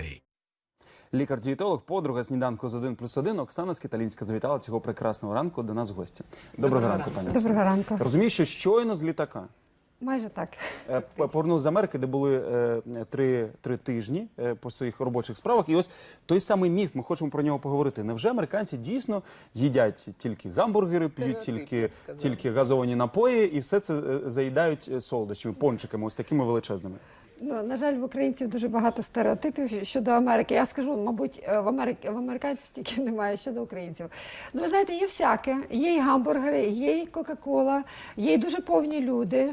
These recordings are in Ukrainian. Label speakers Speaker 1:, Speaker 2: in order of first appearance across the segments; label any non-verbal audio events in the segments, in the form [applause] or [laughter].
Speaker 1: гостей.
Speaker 2: Лікар-дієтолог, подруга сніданку з 1 плюс 1 Оксана Скиталінська завітала цього прекрасного ранку до нас в гості. Доброго, ранку, пані. Оксано.
Speaker 3: Доброго ранку.
Speaker 2: Розумію, що щойно з літака.
Speaker 3: Майже так.
Speaker 2: Е, п- Повернули з Америки, де були е, три, три тижні е, по своїх робочих справах. І ось той самий міф, ми хочемо про нього поговорити. Невже американці дійсно їдять тільки гамбургери, п'ють тільки, тільки газовані напої і все це е, заїдають е, солодощами, пончиками, ось такими величезними?
Speaker 3: Ну, на жаль, в українців дуже багато стереотипів щодо Америки. Я скажу, мабуть, е, в Америк... в американців стільки [laughs] немає щодо українців. Ну, ви знаєте, є всяке. Є і гамбургери, є і Кока-Кола, є і дуже повні люди,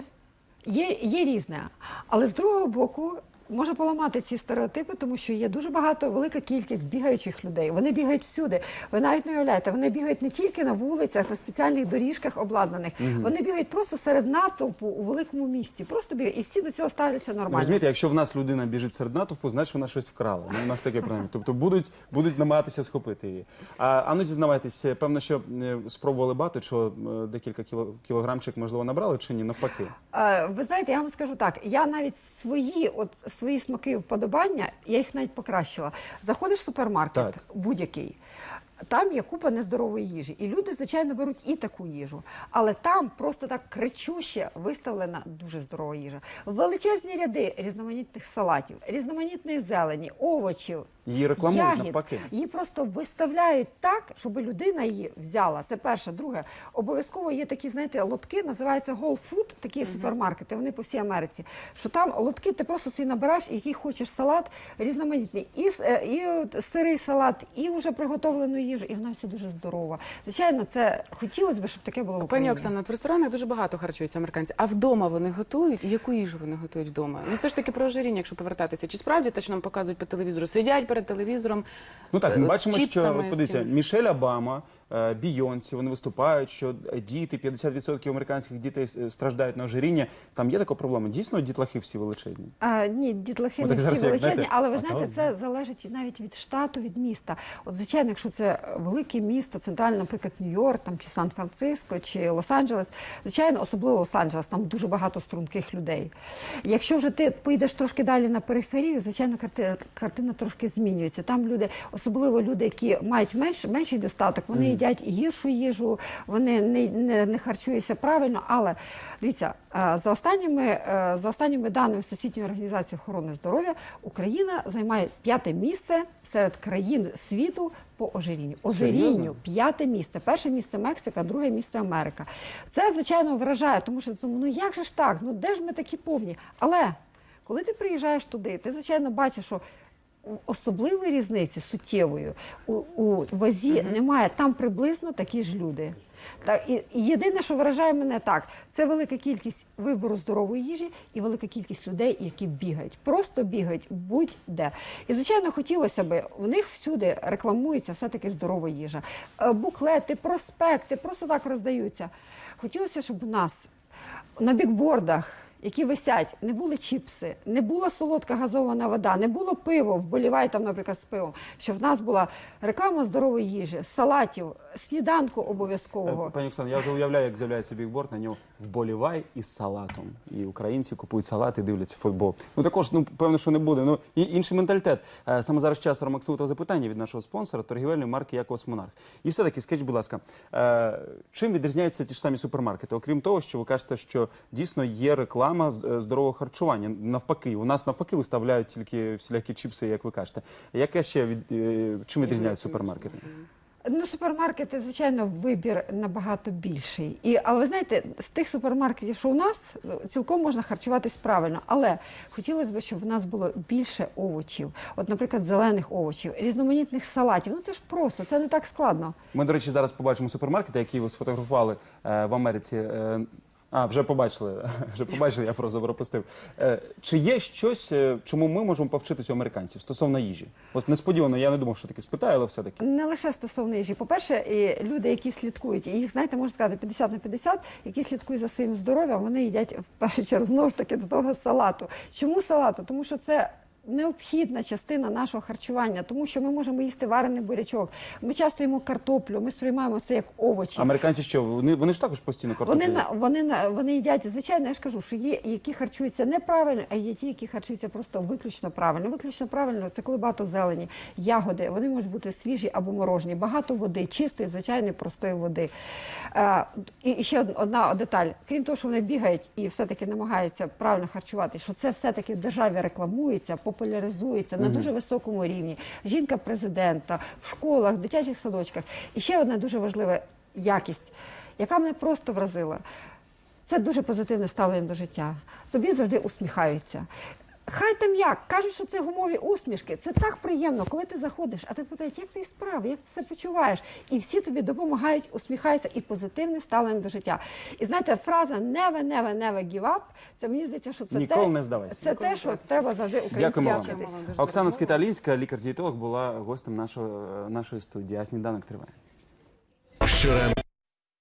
Speaker 3: є, є різне. Але з другого боку. Може поламати ці стереотипи, тому що є дуже багато, велика кількість бігаючих людей. Вони бігають всюди. Ви навіть не уявляєте, вони бігають не тільки на вулицях, на спеціальних доріжках обладнаних. Вони бігають просто серед натовпу у великому місті. Просто бігають. І всі до цього ставляться нормально.
Speaker 2: Розумієте, якщо в нас людина біжить серед натовпу, значить вона щось вкрала. Ну, у нас таке принаймні. Тобто будуть, будуть намагатися схопити її. А, а ну зізнавайтесь, е, певно, що е, спробували багато, що е, декілька кіло, кілограмчик, можливо, набрали чи ні, навпаки.
Speaker 3: Е, Ви знаєте, я вам скажу так: я навіть свої, от свої смаки і вподобання, я їх навіть покращила. Заходиш в супермаркет будь-який. Там є купа нездорової їжі, і люди, звичайно, беруть і таку їжу. Але там просто так кричуще виставлена дуже здорова їжа. Величезні ряди різноманітних салатів, різноманітної зелені, овочів.
Speaker 2: Її рекламують
Speaker 3: ягід.
Speaker 2: навпаки.
Speaker 3: Її просто виставляють так, щоб людина її взяла. Це перше. Друге, обов'язково є такі, знаєте, лотки, називаються Whole Food, такі супермаркети, вони по всій Америці. Що там лотки, ти просто собі набираєш, який хочеш салат, різноманітний. І, е, і сирий салат, і вже приготовлену їжу, і вона вся дуже здорова. Звичайно, це хотілося б, щоб таке було в
Speaker 4: Пані
Speaker 3: Україні.
Speaker 4: Оксано, от в ресторанах дуже багато харчуються американці. А вдома вони готують? Яку їжу вони готують вдома? Ну все ж таки про ожиріння, якщо повертатися. Чи справді те, що нам показують по телевізору, сидять перед телевізором?
Speaker 2: Ну так,
Speaker 4: е,
Speaker 2: ми бачимо, що подивіться. Мішель Обама, е, Бійонсі, вони виступають, що діти, 50% американських дітей е, страждають на ожиріння. Там є така проблема. Дійсно, дітлахи всі величезні.
Speaker 3: А, ні, дітлахи не всі величезні,
Speaker 2: знаєте,
Speaker 3: але ви знаєте, це залежить навіть від штату, від міста. От звичайно, якщо це велике місто, центральне, наприклад, Нью-Йорк, там чи Сан-Франциско, чи Лос-Анджелес, звичайно, особливо Лос-Анджелес, там дуже багато струнких людей. Якщо вже ти поїдеш трошки далі на периферію, звичайно, карти- картина трошки змінюється. Там люди, особливо люди, які мають менш, менший достаток, вони їдять і гіршу їжу, вони не, не, не харчуються правильно. Але дивіться, е, за останніми, е, за останніми даними Всесвітньої організації охорони здоров'я, Україна займає п'яте місце серед країн світу по ожирінню. Ожирінню п'яте місце. Перше місце Мексика, друге місце Америка. Це звичайно вражає, тому що тому, ну як же ж так? Ну де ж ми такі повні? Але коли ти приїжджаєш туди, ти звичайно бачиш, що особливої різниці суттєвої у, у вазі немає. Там приблизно такі ж люди. Так, і, єдине, що вражає мене так, це велика кількість вибору здорової їжі і велика кількість людей, які бігають, просто бігають будь-де. І звичайно, хотілося б, у них всюди рекламується все-таки здорова їжа. Е, Буклети, проспекти просто так роздаються. Хотілося, щоб у нас на бікбордах, які висять, не були чіпси, не була солодка газована вода, не було пиво, вболівай там, наприклад, з пивом. Щоб в нас була реклама здорової їжі, салатів, сніданку обов'язкового.
Speaker 2: Е, Пані Оксано, я вже уявляю, як з'являється бікборд, на нього вболівай із салатом. І українці купують салат і дивляться футбол. Ну також, ну певно, що не буде. Ну і інший менталітет. Е, Саме зараз час Ромаксимутого запитання від нашого спонсора торгівельної марки Яковс Монарх. І все-таки скажіть, будь ласка, е, чим відрізняються ті ж самі супермаркети? Окрім того, що ви кажете, що дійсно є реклама з- е, здорового харчування. Навпаки, у нас навпаки виставляють тільки всілякі чіпси, як ви кажете. Яке ще від е, чим відрізняють супермаркети?
Speaker 3: Ну, супермаркети, звичайно, вибір набагато більший. І, але ви знаєте, з тих супермаркетів, що у нас, ну, цілком можна харчуватись правильно. Але хотілося б, щоб в нас було більше овочів. От, наприклад, зелених овочів, різноманітних салатів. Ну це ж просто, це не так складно.
Speaker 2: Ми, до речі, зараз побачимо супермаркети, які ви сфотографували е, в Америці. Е, а, вже побачили. [laughs] Вже побачили, я просто пропустив. Е, чи є щось, е, чому ми можемо повчитися американців стосовно їжі? От несподівано, я не думав, що таке спитаю, але все-таки.
Speaker 3: Не лише стосовно їжі. По-перше, люди, які слідкують, їх, знаєте, можна сказати, 50 на 50, які слідкують за своїм здоров'ям, вони їдять в першу чергу знову ж таки до того салату. Чому салату? Тому що це необхідна частина нашого харчування, тому що ми можемо їсти варений бурячок. Ми часто їмо картоплю, ми сприймаємо це як овочі.
Speaker 2: Американці що? Вони, вони ж також постійно картоплю.
Speaker 3: Вони на вони вони їдять. Звичайно, я ж кажу, що є які харчуються неправильно, а є ті, які харчуються просто виключно правильно. Виключно правильно це коли багато зелені, ягоди. Вони можуть бути свіжі або морожені, багато води, чистої, звичайної, простої води. Е, і, і ще одна деталь. Крім того, що вони бігають і все-таки намагаються правильно харчувати, що це все-таки в державі рекламується, популяризується на дуже високому рівні. Жінка президента в школах, в дитячих садочках. І ще одна дуже важлива якість, яка мене просто вразила. Це дуже позитивне ставлення до життя. Тобі завжди усміхаються. Хай там як, кажуть, що це гумові усмішки. Це так приємно, коли ти заходиш, а ти питають, як твої справи, як ти себе почуваєш? І всі тобі допомагають, усміхаються і позитивне ставлення до життя. І знаєте, фраза never, never, never give up, це мені здається, що це
Speaker 2: Ніколи
Speaker 3: те,
Speaker 2: не здавайся.
Speaker 3: Це
Speaker 4: Ніколи
Speaker 3: те, що треба завжди
Speaker 2: Дякуємо вам. Оксана
Speaker 4: розмову.
Speaker 2: Скиталінська, лікар-дієтолог, була гостем нашого, нашої студії. А сніданок триває.
Speaker 1: Щоранку